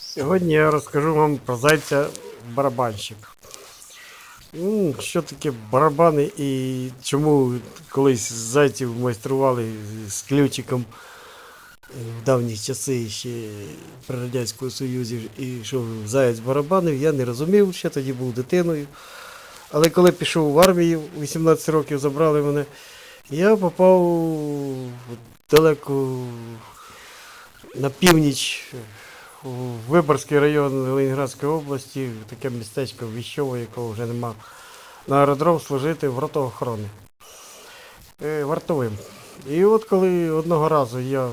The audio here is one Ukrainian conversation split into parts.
Сьогодні я розкажу вам про зайця барабанщик. Ну, Що таке барабани і чому колись зайців майстрували з ключиком в давні часи ще при Радянському Союзі і що заяць барабанив, я не розумів, ще тоді був дитиною. Але коли пішов в армію, 18 років забрали мене, я попав далеко на північ у Виборський район Ленінградської області, таке містечко Віщово, якого вже нема, на аеродром служити в роту охорони е, вартовим. І от коли одного разу я в-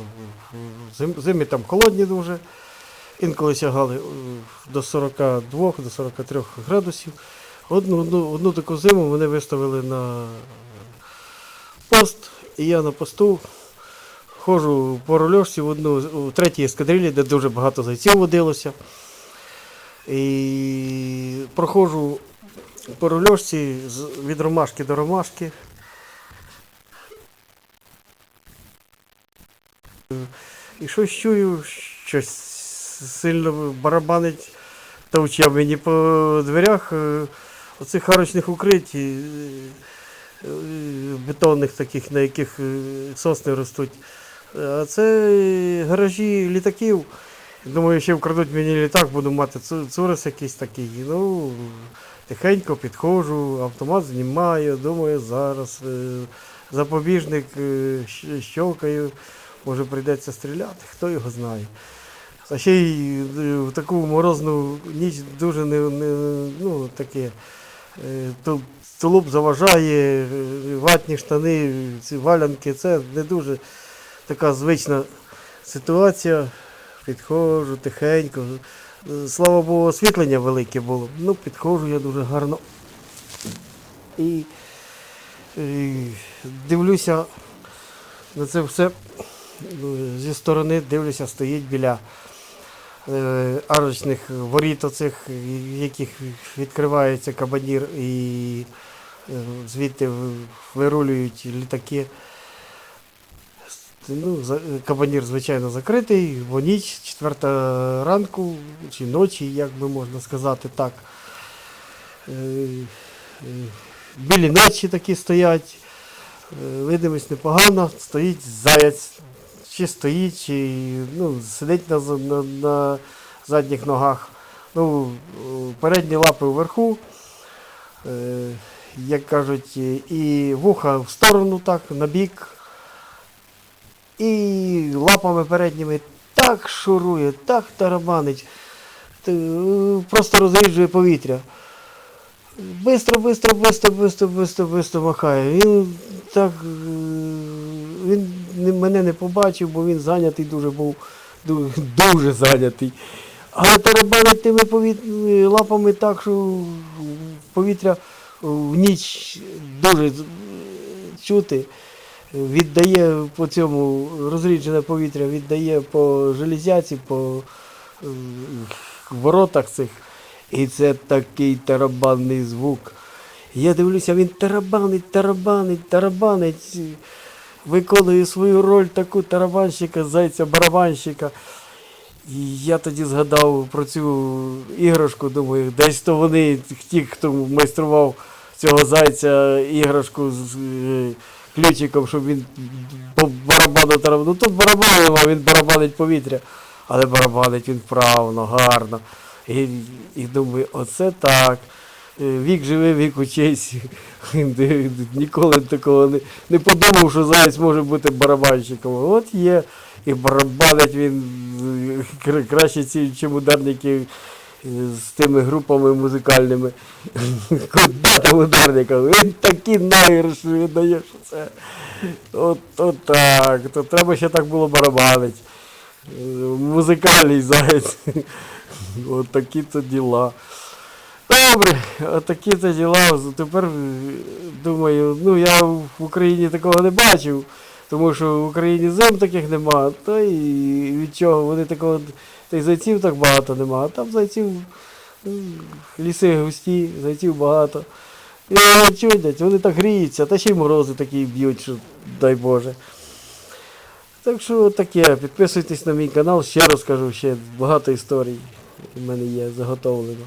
зим- зими там холодні дуже, інколи сягали е, до 42, до 43 градусів. Одну, одну, одну таку зиму мене виставили на пост, і я на посту ходжу по рульошці в одну у третій ескадрилі, де дуже багато зайців водилося. І проходжу по рульошці від ромашки до ромашки. І щось чую, щось сильно барабанить товче мені по дверях е, оцих арочних укриттів е, е, бетонних таких, на яких сосни ростуть. А це гаражі літаків. Думаю, ще вкрадуть мені літак, буду мати цурис якийсь такий. Ну, тихенько підходжу, автомат знімаю, думаю, зараз е, запобіжник е, щелкаю, може прийдеться стріляти, хто його знає. А ще й е, в таку морозну ніч дуже не, не ну, таке. е, тул- Тулуп заважає, е, ватні штани, ці валянки, це не дуже така звична ситуація. Підходжу тихенько. Слава Богу, освітлення велике було. Ну, підходжу я дуже гарно. І, і дивлюся на це все ну, зі сторони, дивлюся, стоїть біля е, арочних воріт, оцих, в яких відкривається кабанір і е, звідти вирулюють літаки. Ну, кабанір, звичайно, закритий, бо ніч, четверта ранку чи ночі, як би можна сказати так. Е, е, Білі ночі такі стоять, е, видимість непогана, стоїть заяць, чи стоїть, чи ну, сидить на, на, на задніх ногах. Ну, передні лапи вверху, як кажуть, і вуха в сторону, так, на бік і лапами передніми так шурує, так тарабанить, е, просто розріджує повітря. Бистро, бистро, бистро, бистро, бистро, бистро махає. Він так е, він мене не побачив, бо він зайнятий дуже був, ду- дуже зайнятий. Але тарабанить тими повіт- лапами так, що повітря в ніч дуже чути віддає по цьому розріджене повітря, віддає по железяці, по воротах цих. І це такий тарабанний звук. Я дивлюся, він тарабанить, тарабанить, тарабанить, виконує свою роль таку тарабанщика, зайця-барабанщика. І я тоді згадав про цю іграшку, думаю, десь то вони, ті, хто майстрував цього зайця іграшку з ключиком, щоб він по барабану. Ну тут барабану нема, він барабанить повітря, але барабанить він вправно, гарно. І, і думаю, оце так. Е, Вік живе, вік учись. Ніколи такого не, не подумав, що заяць може бути барабанщиком. От є. І барабанить він е, краще, чим ударники з тими групами музикальними. Там ударникам? Він такі наіграші віддає, що це. От, от так. То треба ще так було барабанить. Е, Музикальний заяць. От такі то діла. Добре, отакі то діла. Тепер думаю, ну я в Україні такого не бачив, тому що в Україні зим таких нема, та і від чого вони такого, та й зайців так багато нема. Там зайців, ліси густі, зайців багато. І вони чудять, вони так гріються, та ще й морози такі б'ють, що дай Боже. Так що таке, підписуйтесь на мій канал, ще розкажу ще багато історій. в мене є заготовлено.